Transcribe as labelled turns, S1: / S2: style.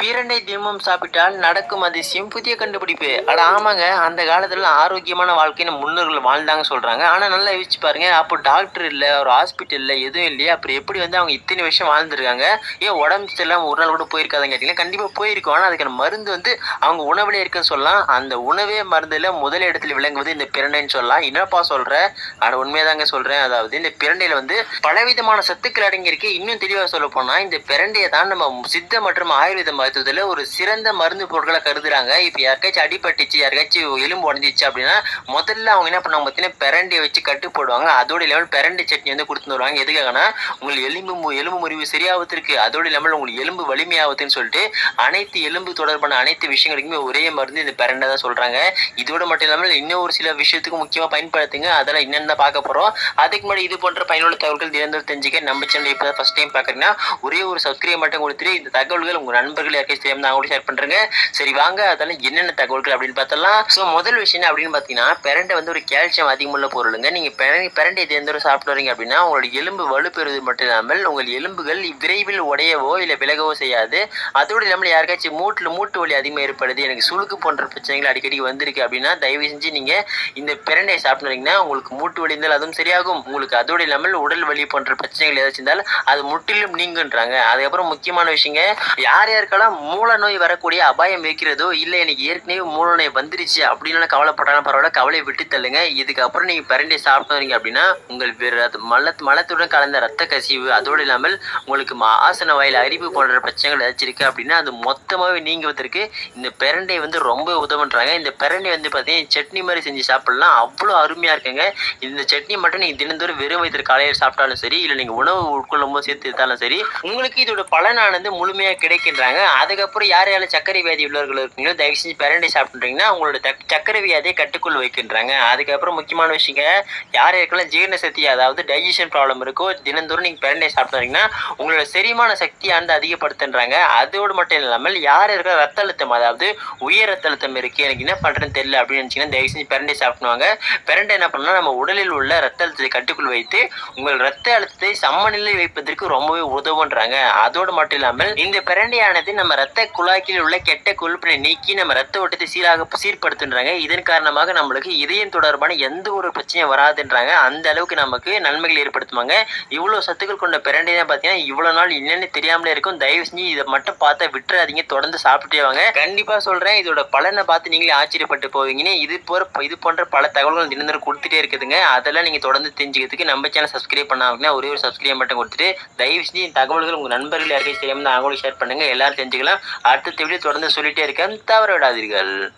S1: பிரண்டை தினமும் சாப்பிட்டால் நடக்கும் அதிசயம் புதிய கண்டுபிடிப்பு. அட ஆமாங்க அந்த காலத்துல ஆரோக்கியமான வாழ்க்கைன்னு முன்னோர்கள் வாழ்ந்தாங்க சொல்றாங்க. ஆனா நல்லா யோசிச்சு பாருங்க அப்போ டாக்டர் இல்ல ஒரு ஹாஸ்பிட்டல் இல்ல எதுவும் இல்லையா? அப்புறம் எப்படி வந்து அவங்க இத்தனை வருஷம் வாழ்ந்துருக்காங்க? ஏன் உடம்பு எல்லாம் ஒரு நாள் கூட போயிருக்காதுன்னு கேட்டீங்கன்னா கண்டிப்பா போயிருக்கும். ஆனா அதுக்கான மருந்து வந்து அவங்க உணவுல இருக்குன்னு சொல்லலாம். அந்த உணவே மருந்துல முதல் இடத்துல விளங்குவது இந்த பிரண்டைன்னு சொல்லலாம். என்னப்பா சொல்ற? அட உண்மையதாங்க சொல்றேன். அதாவது இந்த பிரண்டையில வந்து பலவிதமான சத்துக்கள் அடங்கியிருக்கு. இன்னும் தெளிவாக சொல்ல போனா இந்த பிரண்டையை தான் நம்ம சித்த மற்றும் ஆயுர்வேத மருத்துவத்தில் ஒரு சிறந்த மருந்து பொருட்களை கருதுறாங்க. இப்போ யாருக்காச்சும் அடிபட்டுச்சு யாருக்காச்சும் எலும்பு உடஞ்சிச்சு அப்படின்னா முதல்ல அவங்க என்ன பண்ணுவாங்க பார்த்தீங்கன்னா பெரண்டியை வச்சு கட்டு போடுவாங்க. அதோட லெவல் பெரண்டி சட்னி வந்து கொடுத்து வருவாங்க. எதுக்காகனா உங்களுக்கு எலும்பு எலும்பு முறிவு சரியாவதற்கு அதோட லெவல் உங்களுக்கு எலும்பு வலிமையாவதுன்னு சொல்லிட்டு அனைத்து எலும்பு தொடர்பான அனைத்து விஷயங்களுக்குமே ஒரே மருந்து இந்த பிரண்டை தான் சொல்கிறாங்க இதோட மட்டும் இல்லாமல் இன்னும் ஒரு சில விஷயத்துக்கு முக்கியமாக பயன்படுத்துங்க. அதெல்லாம் என்னென்ன தான் பார்க்க போகிறோம் அதுக்கு முன்னாடி இது போன்ற பயனுள்ள தகவல்கள் தினந்தோறும் தெரிஞ்சுக்க நம்ம சேனல் இப்போ ஃபர்ஸ்ட் டைம் பார்க்குறீங்கன்னா ஒரே ஒரு சப்ஸ்கிரைப் மட்டும் கொடுத்துட்டு இந்த தகவல்கள் உங்கள் நண்பர்கள் யாருக்கும் சேம் நான் கூட ஷேர் பண்ணுறேங்க சரி வாங்க அதெல்லாம் என்னென்ன தகவல்கள் அப்படின்னு பார்த்தலாம் ஸோ முதல் விஷயம் அப்படின்னு பார்த்தீங்கன்னா பிரண்டை வந்து ஒரு கால்சியம் அதிகமுள்ள பொருளுங்க. நீங்கள் பெரண்டை இது பிரண்டை ஒரு சாப்பிட்டு வரீங்க அப்படின்னா உங்களோட எலும்பு வலுப்பெறுவது மட்டும் இல்லாமல் உங்கள் எலும்புகள் விரைவில் உடையவோ இல்லை விலகவோ செய்யாது. அதோடு இல்லாமல் யாருக்காச்சும் மூட்டில் மூட்டு வலி அதிகமாக ஏற்படுது எனக்கு சுளுக்கு போன்ற பிரச்சனைகள் அடிக்கடி வந்திருக்கு அப்படின்னா தயவு செஞ்சு நீங்கள் இந்த பிரண்டையை சாப்பிட்றீங்கன்னா உங்களுக்கு மூட்டு வலி இருந்தால் அதுவும் சரியாகும். உங்களுக்கு அதோடு இல்லாமல் உடல் வலி போன்ற பிரச்சனைகள் ஏதாச்சும் இருந்தால் அது முற்றிலும் நீங்குன்றாங்க. அதுக்கப்புறம் முக்கியமான விஷயங்க யார் யாருக்கெல்லாம் மூல நோய் வரக்கூடிய அபாயம் இருக்கிறதோ இல்லை எனக்கு ஏற்கனவே மூல நோய் வந்துருச்சு அப்படின்னு கவலைப்பட்டாலும் பரவாயில்ல கவலையை விட்டு தள்ளுங்க. இதுக்கப்புறம் நீங்கள் பிரண்டை சாப்பிட்றீங்க அப்படின்னா உங்கள் மல மலத்துடன் கலந்த ரத்த கசிவு அதோடு இல்லாமல் உங்களுக்கு ஆசன வாயில் அரிப்பு போன்ற பிரச்சனைகள் ஏதாச்சும் இருக்கு அப்படின்னா அது மொத்தமாகவே நீங்குவதற்கு இந்த பிரண்டை வந்து ரொம்ப உதவுன்றாங்க இந்த பிரண்டை வந்து பார்த்தீங்கன்னா சட்னி மாதிரி செஞ்சு சாப்பிடலாம். அவ்வளோ அருமையாக இருக்குங்க. இந்த சட்னி மட்டும் நீங்கள் தினந்தோறும் வெறும் வயிற்று காலையில் சாப்பிட்டாலும் சரி இல்லை நீங்கள் உணவு உட்கொள்ளும் போது சேர்த்து எடுத்தாலும் சரி உங்களுக்கு இதோட பலனானது முழுமையாக கிடைக்கின்றாங்க. அதுக்கப்புறம் யார் யாரும் சர்க்கரை வியாதி உள்ளவர்கள் இருக்கீங்களோ தயவு செஞ்சு பிரண்டை சாப்பிட்றீங்கன்னா உங்களோட சர்க்கரை வியாதியை கட்டுக்குள் வைக்கின்றாங்க. அதுக்கப்புறம் முக்கியமான விஷயங்க யார் யாருக்கெல்லாம் ஜீரண சக்தி அதாவது டைஜஷன் ப்ராப்ளம் இருக்கோ தினந்தோறும் நீங்கள் பேரண்டை சாப்பிட்றீங்கன்னா உங்களோட செரிமான சக்தியானது அதிகப்படுத்துன்றாங்க. அதோடு மட்டும் இல்லாமல் யார் இருக்க ரத்த அழுத்தம் அதாவது உயர் ரத்த அழுத்தம் இருக்குது எனக்கு என்ன பண்ணுறேன்னு தெரியல அப்படின்னு நினைச்சீங்கன்னா தயவு செஞ்சு பிரண்டை சாப்பிடுவாங்க பிரண்டை என்ன பண்ணால் நம்ம உடலில் உள்ள ரத்த அழுத்தத்தை கட்டுக்குள் வைத்து உங்கள் ரத்த அழுத்தத்தை சமநிலை வைப்பதற்கு ரொம்பவே உதவுன்றாங்க. அதோடு மட்டும் இல்லாமல் இந்த பிரண்டையானது நம்ம நம்ம ரத்த குழாய்க்கில் உள்ள கெட்ட கொழுப்பினை நீக்கி நம்ம ரத்த ஓட்டத்தை சீராக சீர்படுத்துன்றாங்க. இதன் காரணமாக நம்மளுக்கு இதயம் தொடர்பான எந்த ஒரு பிரச்சனையும் வராதுன்றாங்க. அந்த அளவுக்கு நமக்கு நன்மைகள் ஏற்படுத்துவாங்க இவ்வளோ சத்துக்கள் கொண்ட பிரண்டை தான் பார்த்தீங்கன்னா இவ்வளோ நாள் என்னென்னு தெரியாமலே இருக்கும். தயவு செஞ்சு இதை மட்டும் பார்த்தா விட்டுறாதீங்க. தொடர்ந்து சாப்பிட்டே வாங்க. கண்டிப்பாக சொல்கிறேன் இதோட பலனை பார்த்து நீங்களே ஆச்சரியப்பட்டு போவீங்கன்னு. இது போகிற இது போன்ற பல தகவல்கள் தினந்தரம் கொடுத்துட்டே இருக்குதுங்க. அதெல்லாம் நீங்கள் தொடர்ந்து தெரிஞ்சுக்கிறதுக்கு நம்ம சேனல் சப்ஸ்கிரைப் பண்ணாங்கன்னா ஒரே ஒரு சப்ஸ்கிரைப் மட்டும் கொடுத்துட்டு தயவு செஞ்சு தகவல்கள் உங்கள் நண்பர்கள் யாருக்கும் தெரியாமல் அவங்களும் ஷேர் பண்ணுங்கள் எல்லாரும் தெரிஞ்சுக்கலாம் அடுத்த வீடியோ தொடர்ந்து சொல்லிட்டே இருக்கேன். தவற விடாதீர்கள்